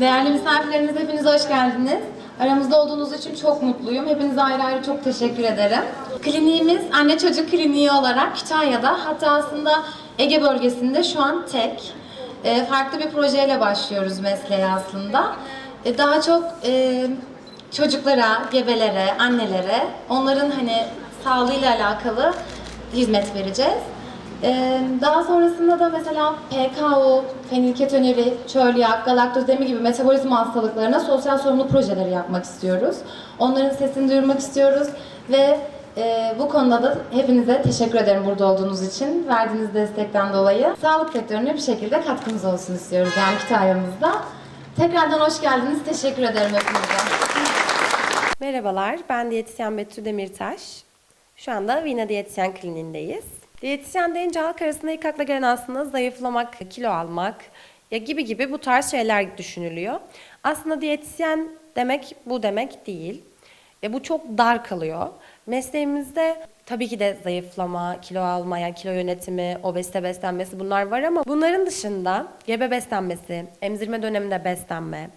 Değerli misafirlerimiz hepiniz hoş geldiniz. Aramızda olduğunuz için çok mutluyum. Hepinize ayrı ayrı çok teşekkür ederim. Kliniğimiz anne çocuk kliniği olarak Kütahya'da hatta aslında Ege bölgesinde şu an tek. Ee, farklı bir projeyle başlıyoruz mesleğe aslında. Ee, daha çok e, çocuklara, gebelere, annelere onların hani sağlığıyla alakalı hizmet vereceğiz. Ee, daha sonrasında da mesela PKU, fenilketonuri, çölyak, galaktozemi gibi metabolizma hastalıklarına sosyal sorumluluk projeleri yapmak istiyoruz. Onların sesini duyurmak istiyoruz ve e, bu konuda da hepinize teşekkür ederim burada olduğunuz için, verdiğiniz destekten dolayı. Sağlık sektörüne bir şekilde katkımız olsun istiyoruz yani Kütahya'mızda. Tekrardan hoş geldiniz, teşekkür ederim hepinize. Merhabalar, ben diyetisyen Betül Demirtaş. Şu anda Vina Diyetisyen Kliniğindeyiz. Diyetisyen deyince halk arasında ilk akla gelen aslında zayıflamak, kilo almak ya gibi gibi bu tarz şeyler düşünülüyor. Aslında diyetisyen demek bu demek değil. E, bu çok dar kalıyor. Mesleğimizde tabii ki de zayıflama, kilo alma, yani kilo yönetimi, obezite beslenmesi bunlar var ama bunların dışında gebe beslenmesi, emzirme döneminde beslenme,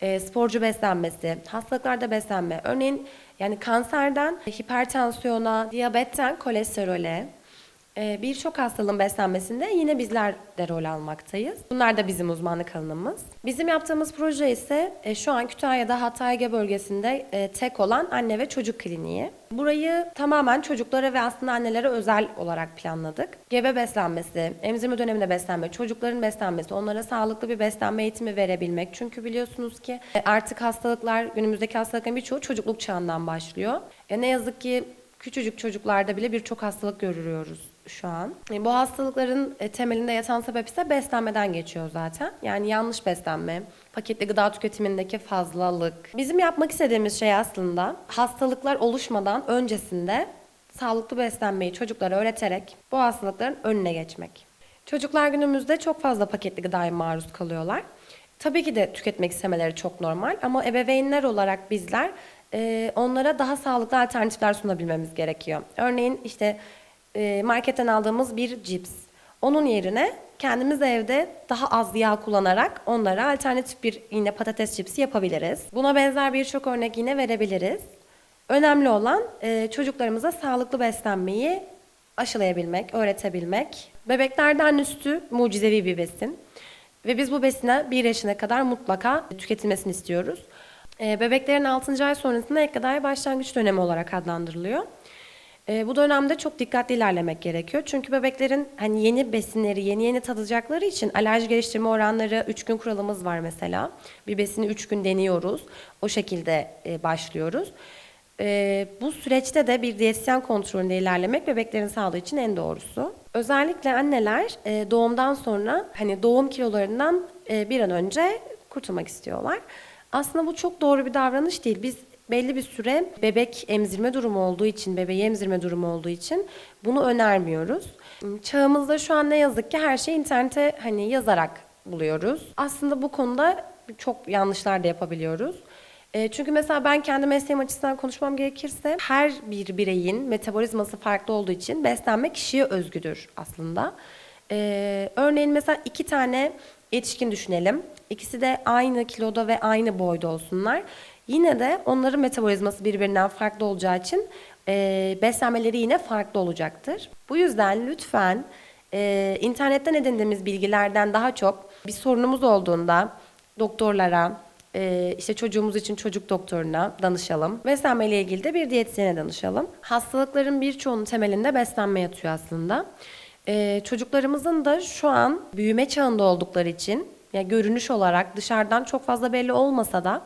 e, sporcu beslenmesi, hastalıklarda beslenme. Örneğin yani kanserden hipertansiyona, diyabetten kolesterole, birçok hastalığın beslenmesinde yine bizler de rol almaktayız. Bunlar da bizim uzmanlık alanımız. Bizim yaptığımız proje ise e, şu an Kütahya'da Hatay Ege bölgesinde e, tek olan anne ve çocuk kliniği. Burayı tamamen çocuklara ve aslında annelere özel olarak planladık. Gebe beslenmesi, emzirme döneminde beslenme, çocukların beslenmesi, onlara sağlıklı bir beslenme eğitimi verebilmek. Çünkü biliyorsunuz ki e, artık hastalıklar, günümüzdeki hastalıkların birçoğu çocukluk çağından başlıyor. Ne yazık ki küçücük çocuklarda bile birçok hastalık görüyoruz şu an. E, Bu hastalıkların e, temelinde yatan sebep ise beslenmeden geçiyor zaten. Yani yanlış beslenme, paketli gıda tüketimindeki fazlalık. Bizim yapmak istediğimiz şey aslında hastalıklar oluşmadan öncesinde sağlıklı beslenmeyi çocuklara öğreterek bu hastalıkların önüne geçmek. Çocuklar günümüzde çok fazla paketli gıdaya maruz kalıyorlar. Tabii ki de tüketmek istemeleri çok normal ama ebeveynler olarak bizler e, onlara daha sağlıklı alternatifler sunabilmemiz gerekiyor. Örneğin işte e, marketten aldığımız bir cips. Onun yerine kendimiz evde daha az yağ kullanarak onlara alternatif bir yine patates cipsi yapabiliriz. Buna benzer birçok örnek yine verebiliriz. Önemli olan e, çocuklarımıza sağlıklı beslenmeyi aşılayabilmek, öğretebilmek. Bebeklerden üstü mucizevi bir besin. Ve biz bu besine bir yaşına kadar mutlaka tüketilmesini istiyoruz. E, bebeklerin 6. ay sonrasında ek gıdaya başlangıç dönemi olarak adlandırılıyor. E, bu dönemde çok dikkatli ilerlemek gerekiyor. Çünkü bebeklerin hani yeni besinleri, yeni yeni tadacakları için alerji geliştirme oranları 3 gün kuralımız var mesela. Bir besini 3 gün deniyoruz. O şekilde e, başlıyoruz. E, bu süreçte de bir diyetisyen kontrolünde ilerlemek bebeklerin sağlığı için en doğrusu. Özellikle anneler e, doğumdan sonra hani doğum kilolarından e, bir an önce kurtulmak istiyorlar. Aslında bu çok doğru bir davranış değil. Biz belli bir süre bebek emzirme durumu olduğu için, bebeği emzirme durumu olduğu için bunu önermiyoruz. Çağımızda şu an ne yazık ki her şeyi internete hani yazarak buluyoruz. Aslında bu konuda çok yanlışlar da yapabiliyoruz. Çünkü mesela ben kendi mesleğim açısından konuşmam gerekirse her bir bireyin metabolizması farklı olduğu için beslenme kişiye özgüdür aslında. E, örneğin mesela iki tane yetişkin düşünelim. İkisi de aynı kiloda ve aynı boyda olsunlar. Yine de onların metabolizması birbirinden farklı olacağı için e, beslenmeleri yine farklı olacaktır. Bu yüzden lütfen e, internetten edindiğimiz bilgilerden daha çok bir sorunumuz olduğunda doktorlara, e, işte çocuğumuz için çocuk doktoruna danışalım. Beslenme ile ilgili de bir diyetisyene danışalım. Hastalıkların birçoğunun temelinde beslenme yatıyor aslında. E, çocuklarımızın da şu an büyüme çağında oldukları için ya görünüş olarak dışarıdan çok fazla belli olmasa da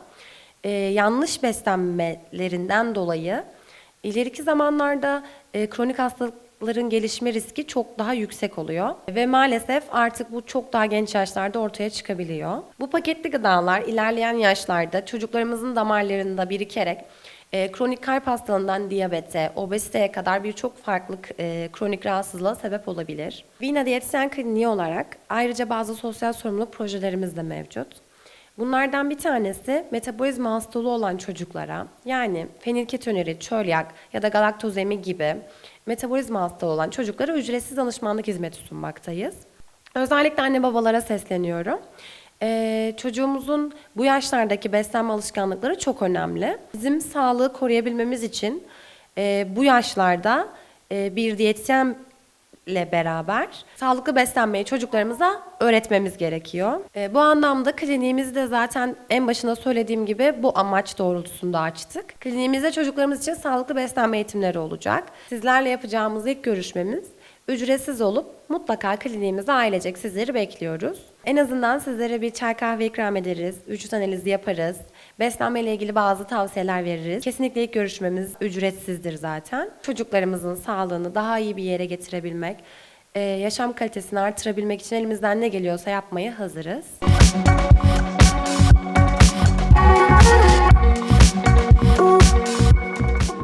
e, yanlış beslenmelerinden dolayı ileriki zamanlarda e, kronik hastalıkların gelişme riski çok daha yüksek oluyor ve maalesef artık bu çok daha genç yaşlarda ortaya çıkabiliyor. Bu paketli gıdalar ilerleyen yaşlarda çocuklarımızın damarlarında birikerek e, kronik kalp hastalığından diyabete, obeziteye kadar birçok farklı e, kronik rahatsızlığa sebep olabilir. Vina Diyetisyen Kliniği olarak ayrıca bazı sosyal sorumluluk projelerimiz de mevcut. Bunlardan bir tanesi metabolizma hastalığı olan çocuklara yani fenilketonuri, çölyak ya da galaktozemi gibi metabolizma hastalığı olan çocuklara ücretsiz danışmanlık hizmeti sunmaktayız. Özellikle anne babalara sesleniyorum. Ee, çocuğumuzun bu yaşlardaki beslenme alışkanlıkları çok önemli. Bizim sağlığı koruyabilmemiz için e, bu yaşlarda e, bir diyetisyen ile beraber sağlıklı beslenmeyi çocuklarımıza öğretmemiz gerekiyor. E, bu anlamda kliniğimizi de zaten en başında söylediğim gibi bu amaç doğrultusunda açtık. Kliniğimizde çocuklarımız için sağlıklı beslenme eğitimleri olacak. Sizlerle yapacağımız ilk görüşmemiz ücretsiz olup mutlaka kliniğimize ailecek sizleri bekliyoruz. En azından sizlere bir çay kahve ikram ederiz, vücut analizi yaparız, beslenme ile ilgili bazı tavsiyeler veririz. Kesinlikle ilk görüşmemiz ücretsizdir zaten. Çocuklarımızın sağlığını daha iyi bir yere getirebilmek, yaşam kalitesini artırabilmek için elimizden ne geliyorsa yapmaya hazırız.